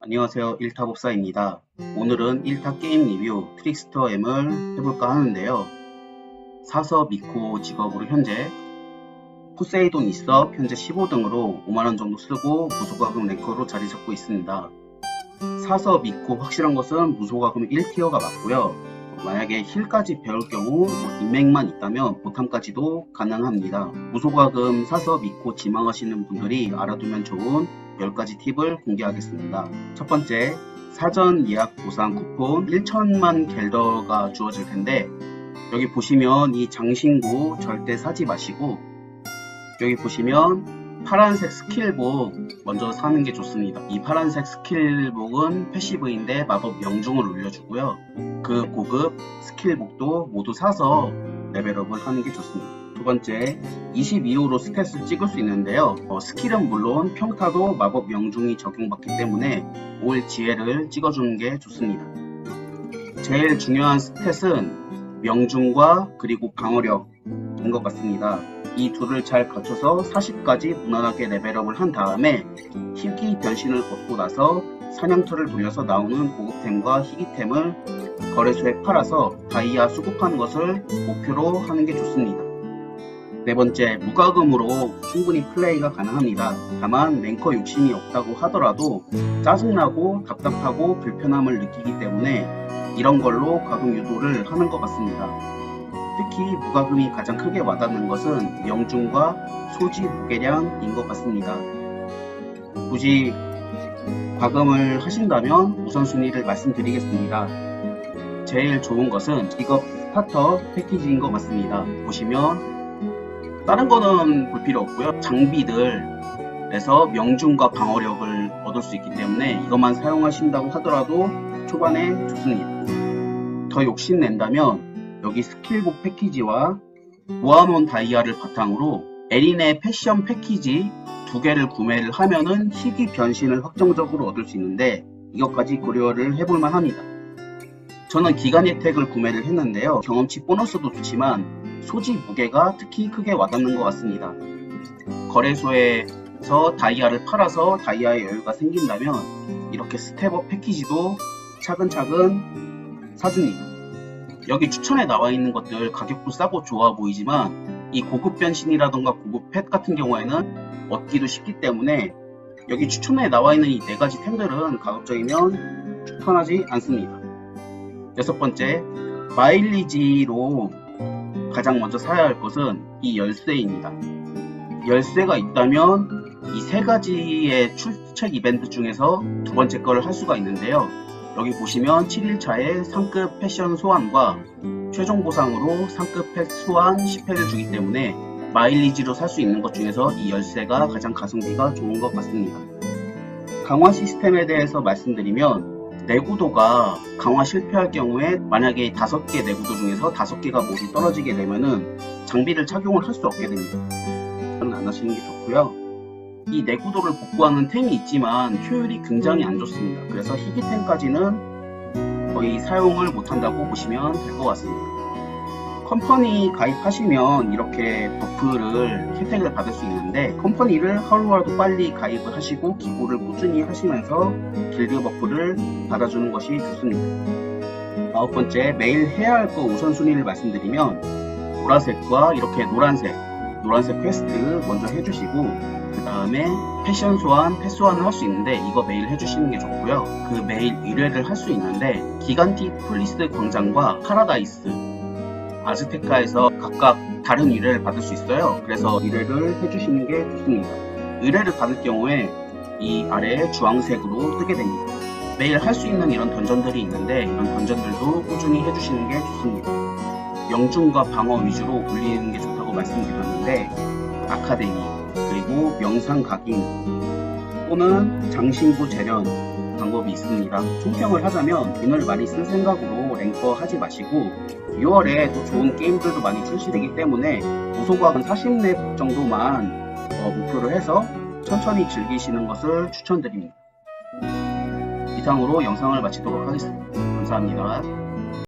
안녕하세요. 일타법사입니다. 오늘은 1타 게임 리뷰 트릭스터 M을 해볼까 하는데요. 사서 미코 직업으로 현재 포세이돈 있어 현재 15등으로 5만원 정도 쓰고 무소가금 랭커로 자리 잡고 있습니다. 사서 미코 확실한 것은 무소가금 1티어가 맞고요. 만약에 힐까지 배울 경우 뭐 인맥만 있다면 보탐까지도 가능합니다. 무소가금 사서 미코 지망하시는 분들이 알아두면 좋은 10가지 팁을 공개하겠습니다. 첫 번째, 사전 예약 보상 쿠폰 1천만 갤더가 주어질 텐데 여기 보시면 이 장신구 절대 사지 마시고 여기 보시면 파란색 스킬복 먼저 사는 게 좋습니다. 이 파란색 스킬복은 패시브인데 마법 명중을 올려주고요. 그 고급 스킬복도 모두 사서 레벨업을 하는 게 좋습니다. 두 번째, 22호로 스탯을 찍을 수 있는데요. 어, 스킬은 물론 평타도 마법 명중이 적용받기 때문에 올 지혜를 찍어주는 게 좋습니다. 제일 중요한 스탯은 명중과 그리고 방어력인 것 같습니다. 이 둘을 잘 갖춰서 40까지 무난하게 레벨업을 한 다음에 희귀 변신을 얻고 나서 사냥터를 돌려서 나오는 고급템과 희귀템을 거래소에 팔아서 다이아 수급하는 것을 목표로 하는 게 좋습니다. 네 번째, 무과금으로 충분히 플레이가 가능합니다. 다만 랭커 욕심이 없다고 하더라도 짜증나고 답답하고 불편함을 느끼기 때문에 이런 걸로 과금 유도를 하는 것 같습니다. 특히 무과금이 가장 크게 와닿는 것은 명중과 소지 무게량인 것 같습니다. 굳이 과금을 하신다면 우선순위를 말씀드리겠습니다. 제일 좋은 것은 직업 스타터 패키지인 것 같습니다. 보시면 다른 거는 볼 필요 없고요. 장비들에서 명중과 방어력을 얻을 수 있기 때문에 이것만 사용하신다고 하더라도 초반에 좋습니다. 더 욕심낸다면 여기 스킬북 패키지와 모아놓은 다이아를 바탕으로 에린의 패션 패키지 두 개를 구매를 하면은 희귀 변신을 확정적으로 얻을 수 있는데 이것까지 고려를 해볼만 합니다. 저는 기간 혜택을 구매를 했는데요. 경험치 보너스도 좋지만 소지 무게가 특히 크게 와닿는 것 같습니다. 거래소에서 다이아를 팔아서 다이아의 여유가 생긴다면 이렇게 스텝업 패키지도 차근차근 사줍니다. 여기 추천에 나와 있는 것들 가격도 싸고 좋아 보이지만 이 고급 변신이라던가 고급 펫 같은 경우에는 얻기도 쉽기 때문에 여기 추천에 나와 있는 이 네 가지 템들은 가급적이면 추천하지 않습니다. 여섯 번째, 마일리지로 가장 먼저 사야 할 것은 이 열쇠입니다. 열쇠가 있다면 이 세 가지의 출첵 이벤트 중에서 두 번째 거를 할 수가 있는데요. 여기 보시면 7일차에 상급 패션 소환과 최종 보상으로 상급 펫 소환 10회를 주기 때문에 마일리지로 살 수 있는 것 중에서 이 열쇠가 가장 가성비가 좋은 것 같습니다. 강화 시스템에 대해서 말씀드리면 내구도가 강화 실패할 경우에 만약에 5개 내구도 중에서 5개가 모두 떨어지게 되면은 장비를 착용을 할 수 없게 됩니다. 안 하시는 게 좋고요. 이 내구도를 복구하는 템이 있지만 효율이 굉장히 안 좋습니다. 그래서 희귀템까지는 거의 사용을 못한다고 보시면 될 것 같습니다. 컴퍼니 가입하시면 이렇게 버프를 혜택을 받을 수 있는데 컴퍼니를 하루라도 빨리 가입을 하시고 기부를 꾸준히 하시면서 길드 버프를 받아주는 것이 좋습니다. 아홉 번째 매일 해야 할 거 우선순위를 말씀드리면 보라색과 이렇게 노란색 노란색 퀘스트 먼저 해주시고 그 다음에 패션 소환, 패 소환을 할 수 있는데 이거 매일 해주시는 게 좋고요. 그 매일 1회를 할 수 있는데 기간티 폴리스 광장과 파라다이스 아즈테카에서 각각 다른 의뢰를 받을 수 있어요. 그래서 의뢰를 해주시는 게 좋습니다. 의뢰를 받을 경우에 이 아래에 주황색으로 뜨게 됩니다. 매일 할 수 있는 이런 던전들이 있는데 이런 던전들도 꾸준히 해주시는 게 좋습니다. 명중과 방어 위주로 올리는 게 좋다고 말씀드렸는데 아카데미 그리고 명상 각인 또는 장신구 재련 방법이 있습니다. 총평을 하자면 돈을 많이 쓸 생각으로 랭커 하지 마시고 6월에 또 좋은 게임들도 많이 출시되기 때문에 무소각은 40렙 정도만 어, 목표로 해서 천천히 즐기시는 것을 추천드립니다. 이상으로 영상을 마치도록 하겠습니다. 감사합니다.